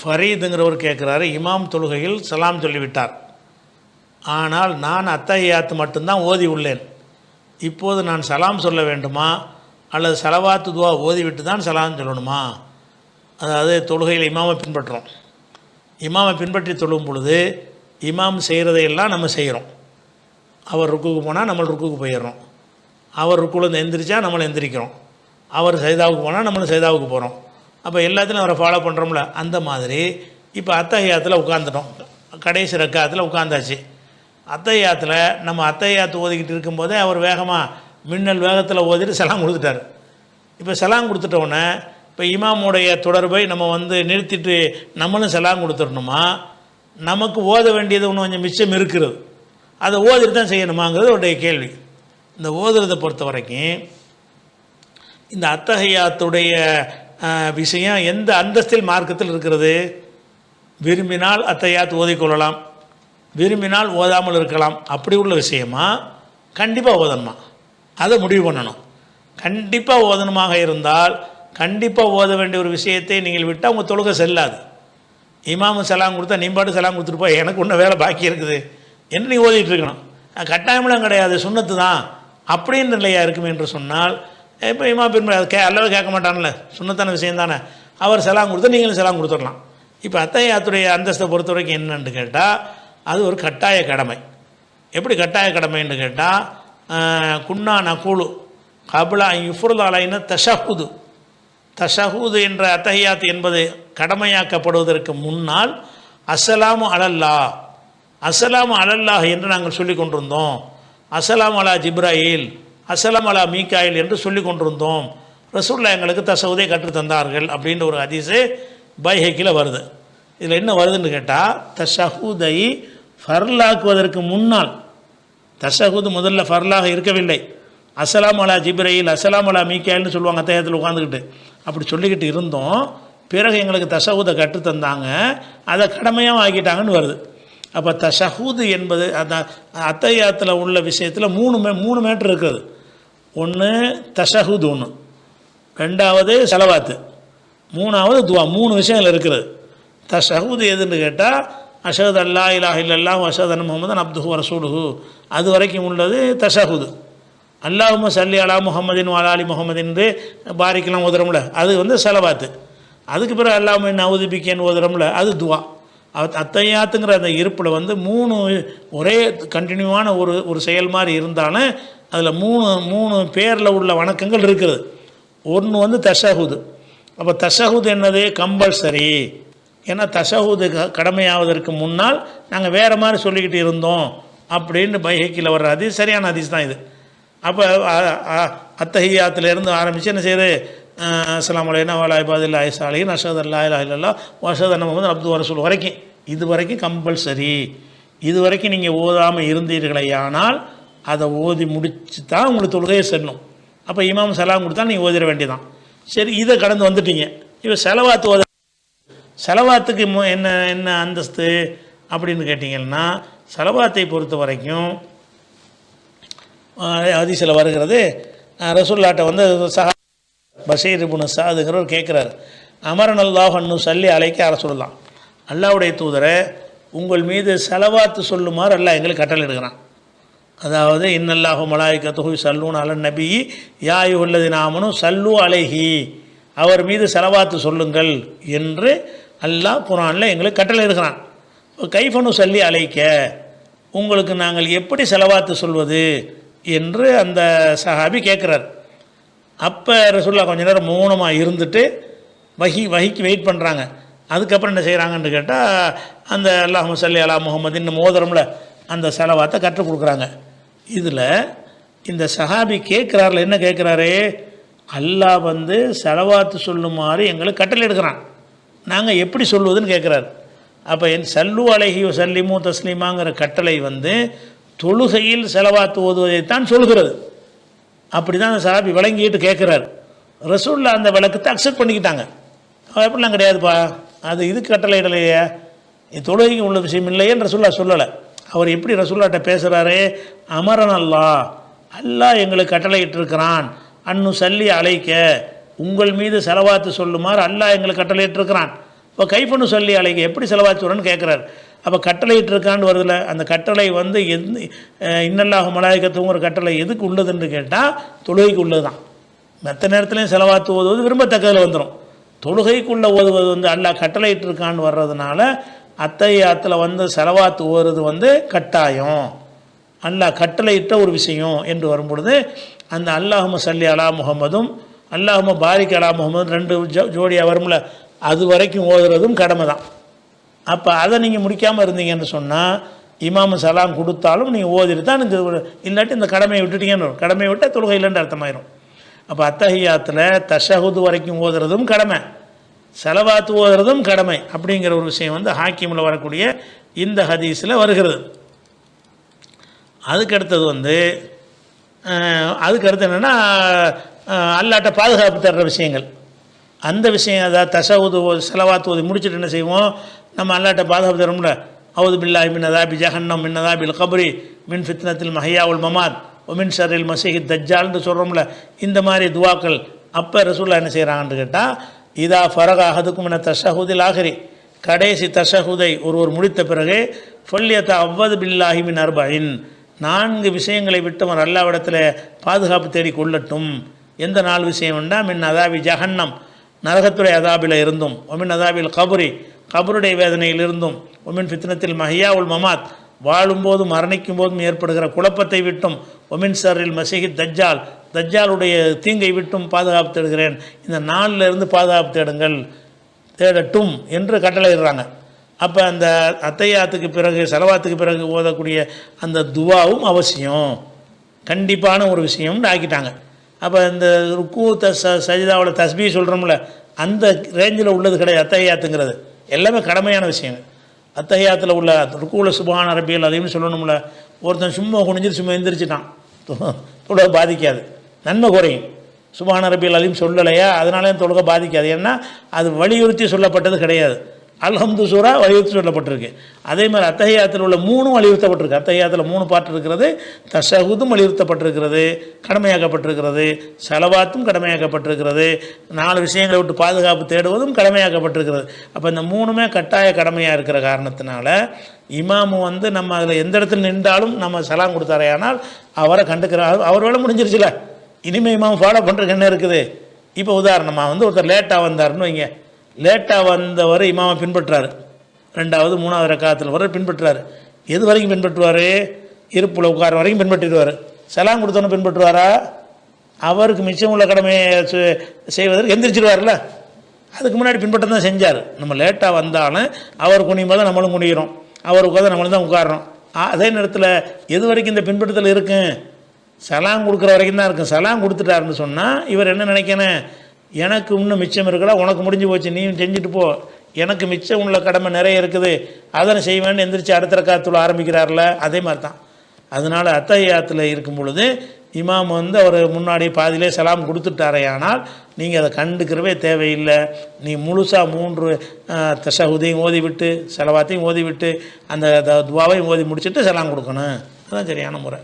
ஃபரீதுங்கிறவர் கேட்குறாரு இமாம் தொழுகையில் சலாம் சொல்லிவிட்டார். ஆனால் நான் அத்தையாத்து மட்டும்தான் ஓதி உள்ளேன். இப்போது நான் சலாம் சொல்ல வேண்டுமா? அல்லது சலவாத்து துவா ஓதிவிட்டு தான் சலாம் சொல்லணுமா? அதாவது தொழுகையில் இமாமை பின்பற்றுறோம் இமாமை பின்பற்றி தொழும் பொழுது இமாம் செய்கிறதையெல்லாம் நம்ம செய்கிறோம் அவர் ருக்குக்கு போனால் நம்ம ருக்குக்கு போயிடுறோம். அவர் ருக்குலேருந்து எந்திரிச்சா நம்மளை எந்திரிக்கிறோம். அவர் சைதாவுக்கு போனால் நம்மளும் சைதாவுக்கு போகிறோம் அப்போ எல்லாத்துலையும் அவரை ஃபாலோ பண்ணுறோம்ல அந்த மாதிரி. இப்போ அத்தகையாத்தில் உட்காந்துட்டோம் கடைசி ரக்காத்தில் உட்காந்தாச்சு அத்தையாத்தில் நம்ம அத்தையாத்து ஓதிக்கிட்டு இருக்கும்போதே அவர் வேகமாக மின்னல் வேகத்தில் ஓதிட்டு சலாம் கொடுத்துட்டார். இப்போ செலாம் கொடுத்துட்டோன்னே இப்போ இமாமுடைய தொடர்பை நம்ம வந்து நிறுத்திட்டு நம்மளும் சலாம் கொடுத்துடணுமா? நமக்கு ஓத வேண்டியது இன்னும் கொஞ்சம் மிச்சம் இருக்கிறது. அதை ஓதிட்டு தான் செய்யணுமாங்கிறது உடைய கேள்வி. இந்த ஓதுறதை பொறுத்த வரைக்கும் இந்த அத்தகையாத்துடைய விஷயம் எந்த அந்தஸ்தில் மார்க்கத்தில் இருக்கிறது? விரும்பினால் அத்தையாத் ஓதிக்கொள்ளலாம் விரும்பினால் ஓதாமல் இருக்கலாம். அப்படி உள்ள விஷயமா? கண்டிப்பாக ஓதணுமா? அதை முடிவு பண்ணணும். கண்டிப்பாக ஓதணுமாக இருந்தால் கண்டிப்பாக ஓத வேண்டிய ஒரு விஷயத்தை நீங்கள் விட்டால் உங்கள் தொழுகை செல்லாது. இமாமு செலாம் கொடுத்தா நீ பாட்டு கொடுத்துருப்பா எனக்கு ஒன்றும் வேலை பாக்கி இருக்குது. என்ன நீ ஓதிட்டு இருக்கணும்? கட்டாயமெல்லாம் கிடையாது சுண்ணத்து தான் அப்படின்னு நிலையாக இருக்குமே என்று சொன்னால் இப்போ இமா பெருமை அது கே அல்லவே கேட்க மாட்டான்ல. சுண்ணத்தான விஷயம் தானே. அவர் செலாம் கொடுத்து நீங்களும் செலாம் கொடுத்துடலாம். இப்போ அத்தையாத்துடைய அந்தஸ்தை பொறுத்த வரைக்கும் என்னன்னு கேட்டால் அது ஒரு கட்டாய கடமை. எப்படி கட்டாய கடமைன்னு கேட்டால் குன்னா நகுலு கபுலா இஃபுருல் தஷஹூது தஷஹுது. தஷஹூது என்ற அத்தஹியாத் என்பது கடமையாக்கப்படுவதற்கு முன்னால் அஸ்ஸலாமு அலல்லா. அசலாமு அலல்லாஹ் என்று நாங்கள் சொல்லி கொண்டிருந்தோம். அசலாம் அலா ஜிப்ராயில். அசலமலா அலா மீகாயில் என்று சொல்லிக் கொண்டிருந்தோம். ரசூல்லா எங்களுக்கு தசவுதை கற்றுத்தந்தார்கள் அப்படின்ற ஒரு ஹதீஸு பைஹைக்கில் வருது. இதில் என்ன வருதுன்னு கேட்டால் தசஹூதை ஃபர்லாக்குவதற்கு முன்னால் தசஹூது முதல்ல ஃபர்லாக இருக்கவில்லை. அசலாம் அலா ஜிப்ரையில் அசலாம் அலா மீக்காயில்னு சொல்லுவாங்க அத்தையத்தில் உட்காந்துக்கிட்டு அப்படி சொல்லிக்கிட்டு இருந்தோம். பிறகு எங்களுக்கு தசவுதை கற்றுத்தந்தாங்க அதை கடமையாக ஆக்கிட்டாங்கன்னு வருது. அப்போ தஷஹூது என்பது அந்த அத்தையாத்தில் உள்ள விஷயத்தில் மூணு மே மூணு மேட்ரு இருக்குது. ஒன்று தஷஹூது ஒன்று ரெண்டாவது செலவாத்து. மூணாவது துவா மூணு விஷயங்கள் இருக்கிறது தஷஹூது எதுன்னு கேட்டால் அஷத் அல்லா இலாஹ் இல்லல்லா அஷத் அன் முகமது அப்துஹு ரசூலுஹு. அது வரைக்கும் உள்ளது தஷஹூது. அல்லாஹும சல்லி அலா முகமதின் வாலாலி முகமதின் பாரிக்கெலாம் ஓதுறோம்ல அது வந்து செலவாத்து. அதுக்கு பிறகு அல்லாம நவுதிபிக்கேன்னு ஓதுறோம்ல அது துவா. அத்தையாத்துங்கிற அந்த இருப்பில் வந்து மூணு ஒரே கண்டினியூவான ஒரு ஒரு செயல் மாதிரி இருந்தாலும் அதில் மூணு மூணு பேரில் உள்ள வணக்கங்கள் இருக்குது. ஒன்று வந்து தஷஹுது. அப்போ தஷஹுது என்னது? கம்பல்சரி. ஏன்னா தஷஹுது க- கடமையாவதற்கு முன்னால் நாங்கள் வேறு மாதிரி சொல்லிக்கிட்டு இருந்தோம் அப்படின்னு பைஹக்கியில் வர்ற ஹதீஸ் சரியான ஹதீஸ் தான் இது. அப்போ அத்தஹியாத்திலேருந்து ஆரம்பித்து என்ன செய்யுது? அஸ்லாம் அலைனா வாலா இபாதில்லா ஐசாலி நஷத் அல்லா இல்லா நம்ம வந்து அப்து முகமது அப்து வரைக்கும். இது வரைக்கும் கம்பல்சரி. இது வரைக்கும் நீங்கள் ஓதாமல் இருந்தீர்களையானால் அதை ஓதி முடிச்சு தான் உங்களுக்கு தொழுகையை செல்லணும். அப்போ இமாம் செலாம் கொடுத்தா நீங்கள் ஓதிட வேண்டியதான் சரி இதை கடந்து வந்துட்டீங்க. இப்போ செலவாத்து ஓத செலவாத்துக்கு மு- என்ன என்ன அந்தஸ்து அப்படின்னு கேட்டிங்கன்னா செலவாத்தை பொறுத்த வரைக்கும் ஹதீஸில் வருகிறது ரசூல்லாட்டை வந்து சஹா பஷீர் இபுன் சாதுங்கிறவர் கேட்குறாரு அமரன் அல்லாஹ் அன்னு சல்லி அலைக்க அற சொல்லலாம். அல்லாவுடைய தூதரை உங்கள் மீது செலவாத்து சொல்லுமாறு அல்லாஹ் எங்களுக்கு கட்டளை எடுக்கிறான் அதாவது இன்னல்லாஹு மலாய்க்க தொகுதி சல்லூன் அலன் நபி யாயு உள்ளது நாமனும் சல்லு அலைஹி அவர் மீது செலவாத்து சொல்லுங்கள் என்று அல்லாஹ் குரானில் எங்களுக்கு கட்டளை எடுக்கிறான் கைஃபனு சல்லி அலைக்க உங்களுக்கு நாங்கள் எப்படி செலவாத்து சொல்வது என்று அந்த சஹாபி கேட்குறார் அப்போ ரசுல்லா கொஞ்ச நேரம் மௌனமாக இருந்துட்டு வகி வகிக்கு வெயிட் பண்ணுறாங்க அதுக்கப்புறம் என்ன செய்கிறாங்கன்னு கேட்டால் அந்த அல்லாஹ் சல்லி அலா முகமதின்னு மோதிரமில் அந்த செலவாத்தை கற்றுக் கொடுக்குறாங்க. இதில் இந்த சஹாபி கேட்குறாருல என்ன கேட்குறாரு? அல்லாஹ் வந்து செலவாத்து சொல்லுமாறு எங்களுக்கு கட்டளை எடுக்கிறான். நாங்கள் எப்படி சொல்வதுன்னு கேட்குறாரு. அப்போ என் சல்லு அழகி சல்லிமு தஸ்லீமாங்கிற கட்டளை வந்து தொழுகையில் செலவாத்து ஓதுவதைத்தான் சொல்கிறது அப்படி தான் அந்த சஹாபி விளங்கிட்டு கேட்குறாரு ரசூலில் அந்த விளக்கத்தை அக்செப்ட் பண்ணிக்கிட்டாங்க. எப்படிலாம் கிடையாதுப்பா? அது இது கட்டளை இடலையே. இது தொழுகைக்கு உள்ள விஷயம் இல்லையேன்னு ரசூல்லா சொல்லலை. அவர் எப்படி ரசூல்லாட்ட பேசுகிறாரு அமரன் அல்லாஹ் அல்லாஹ் எங்களுக்கு கட்டளையிட்டிருக்கிறான். அன்னு சல்லி அழைக்க உங்கள் மீது செலவாத்து சொல்லுமாறு அல்லாஹ் எங்களுக்கு கட்டளையிட்டிருக்கிறான். இப்போ கைப்பண்ணு சொல்லி அலைக்கு எப்படி செலவாத்து கேட்குறாரு அப்போ கட்டளையிட்டு இருக்கான்னு வருதுல அந்த கட்டளை வந்து எந்த இன்னல்லாக மலாயக்கத்துங்கிற கட்டளை எதுக்கு உள்ளதுன்னு கேட்டால் தொழுகைக்கு உள்ளது தான் மற்ற நேரத்துலையும் செலவாத்து ஓதுவது விரும்பத்தக்கதில் வந்துடும் தொழுகைக்குள்ளே ஓதுவது வந்து அல்லாஹ் கட்டளையிட்டு இருக்கான்னு வர்றதுனால அத்தையாத்தில் வந்து செலவாத்து ஓதுறது வந்து கட்டாயம். அல்லாஹ் கட்டளையிட்ட ஒரு விஷயம் என்று வரும்பொழுது அந்த அல்லாஹும சல்லி அலா முகமதும் அல்லாஹும பாரிக் அலா முகமதும் ரெண்டு ஜோ ஜோடியாக வரும்ல அது வரைக்கும் ஓதுறதும் கடமை தான் அப்போ அதை நீங்கள் முடிக்காமல் இருந்தீங்கன்னு சொன்னால் இமாமு சலாம் கொடுத்தாலும் நீங்கள் ஓதிட்டு தான் இந்த ஒரு- இல்லாட்டி இந்த கடமையை விட்டுட்டீங்கன்னு வரும். கடமையை விட்டால் தொழுகை இல்லைன்னு அர்த்தமாயிரும். அப்போ அத்தகையாத்தில் தஷஹுது வரைக்கும் ஓதுறதும் கடமை. செலவாத்து ஓதுறதும் கடமை அப்படிங்கிற ஒரு விஷயம் வந்து ஹாக்கிமில் வரக்கூடிய இந்த ஹதீஸில் வருகிறது. அதுக்கு அடுத்தது வந்து அதுக்கடுத்து அதுக்கு என்னென்னா அல்லாட்ட பாதுகாப்பு தர்ற விஷயங்கள். அந்த விஷயம் அதாவது தசவுது செலவாத்து ஓதி முடிச்சுட்டு என்ன செய்வோம்? நம்ம அல்லாட்ட பாதுகாப்பு தரும்ல. அவுது பில்லாஹி மின் அதாபி ஜஹன்னம் மின் அதாபில் கபரி மின் ஃபித்னத்தில் மஹியாவுல் மமாத் ஒமின் ஷரில் மசீஹி தஜ்ஜால்னு சொல்கிறோம்ல இந்த மாதிரி துவாக்கள் அப்போ ரசூல்லா என்ன செய்கிறாங்கன்னு கேட்டால் இதா ஃபரக அஹதுக்கும் என தஷஹூதில் ஆகிரி கடைசி தஷஹுதை ஒருவர் முடித்த பிறகு ஃபல்யத்த அவ்வது பில்லாஹி மின் அர்பயின் நான்கு விஷயங்களை விட்டவன் அல்லாவிடத்தில் பாதுகாப்பு தேடி கொள்ளட்டும். எந்த நாலு விஷயம் வேண்டா மின் அதாவி ஜஹன்னம். நரகத்துடைய அதாபில் இருந்தும் ஒமின் அதாபில் கபுரி கபருடைய வேதனையில் இருந்தும் ஒமின் ஃபித்னத்தில் மஹியா உல் மமாத் வாழும்போதும் மரணிக்கும் போதும் ஏற்படுகிற குழப்பத்தை விட்டும் ஒமின் சரில் மசிஹி தஜ்ஜால் தஜ்ஜாலுடைய தீங்கை விட்டும் பாதுகாப்பு தேடுகிறேன். இந்த நாளில் இருந்து பாதுகாப்பு தேடுங்கள் தேடட்டும் என்று கட்டளையிடுறாங்க. அப்போ அந்த அத்தையாத்துக்கு பிறகு செலவாத்துக்கு பிறகு ஓதக்கூடிய அந்த துவாவும் அவசியம். கண்டிப்பான ஒரு விஷயம்னு ஆக்கிட்டாங்க. அப்போ இந்த ருக்கு த ச சஜிதாவோட தஸ்பி சொல்கிறோம்ல அந்த ரேஞ்சில் உள்ளது கிடையாது. அத்தகையாத்துங்கிறது. எல்லாமே கடமையான விஷயம். அத்தையாத்தில் உள்ள ருக்குவில் சுபான அரபியல் அதையும் சொல்லணும்ல ஒருத்தன் சும்மா குனிஞ்சிட்டு சும்மா எந்திரிச்சிட்டான். தொழுகை பாதிக்காது. நன்மை குறையும். சுபான அரபியல் அதையும் சொல்லலையா? அதனால தொழுகை பாதிக்காது. ஏன்னா அது வலியுறுத்தி சொல்லப்பட்டது கிடையாது. அல்ஹம்து சூரா வலியுறுத்தி சொல்லப்பட்டிருக்கு. அதே மாதிரி அத்தகையாத்தில் உள்ள மூணும் வலியுறுத்தப்பட்டிருக்கு. அத்தகையாத்தில் மூணு பாட்டு இருக்கிறது. தஷகுதும் வலியுறுத்தப்பட்டிருக்கிறது. கடமையாக்கப்பட்டிருக்கிறது. செலவாத்தும் கடமையாக்கப்பட்டிருக்கிறது. நாலு விஷயங்களை விட்டு பாதுகாப்பு தேடுவதும் கடமையாக்கப்பட்டிருக்கிறது. அப்போ இந்த மூணுமே கட்டாய கடமையாக இருக்கிற காரணத்தினால இமாமு வந்து நம்ம அதில் எந்த இடத்துல நின்றாலும் நம்ம சலாம் கொடுத்தாரையானால் அவரை கண்டுக்கிறார். அவர் வேலை முடிஞ்சிருச்சுல. இனிமேல் இமாம் ஃபாலோ பண்ணுறதுக்கு என்ன இருக்குது? இப்போ உதாரணமாக வந்து ஒருத்தர் லேட்டாக வந்தாருன்னு வைங்க. லேட்டாக வந்தவர் இமாமை பின்பற்றார். ரெண்டாவது மூணாவது ரக்காத்தில் வர பின்பற்றார். எது வரைக்கும் பின்பற்றுவார்? இருப்பில் உட்கார வரைக்கும் பின்பற்றிடுவார். சலாம் கொடுத்தோன்னு பின்பற்றுவாரா? அவருக்கு மிச்சம் உள்ள கடமையை செய்வதற்கு எந்திரிச்சிடுவார்ல அதுக்கு முன்னாடி பின்பற்றம் தான் செஞ்சார். நம்ம லேட்டாக வந்தாலும் அவர் குனியும் போது நம்மளும் குனிகிறோம் அவர் உட்காந்து நம்மளும் தான் உட்காரோம் அதே நேரத்தில் எது வரைக்கும் இந்த பின்பற்றுதல் இருக்கும்? சலாம் கொடுக்குற வரைக்கும் தான் இருக்கும். சலாம் கொடுத்துட்டாருன்னு சொன்னால் இவர் என்ன நினைக்கணும்? எனக்கு இன்னும் மிச்சம் இருக்குடா உனக்கு முடிஞ்சு போச்சு நீயும் செஞ்சுட்டு போ. எனக்கு மிச்சம் உள்ள கடமை நிறைய இருக்குது. அதனை செய்வேன்னு எந்திரிச்சு அடுத்த ரக்காத்துல ஆரம்பிக்கிறார்ல அதே மாதிரி தான் அதனால் அத்தையாத்தில் இருக்கும் பொழுது இமாம் வந்து அவர் முன்னாடி பாதியிலே சலாம் கொடுத்துட்டாரையானால் நீங்கள் அதை கண்டுக்கிறவே தேவையில்லை. நீ முழுசாக மூன்று தசகுதையும் ஓதிவிட்டு செலவாத்தையும் ஓதிவிட்டு அந்த த- துவாவையும் ஓதி முடிச்சுட்டு சலாம் கொடுக்கணும். அதுதான் சரியான முறை.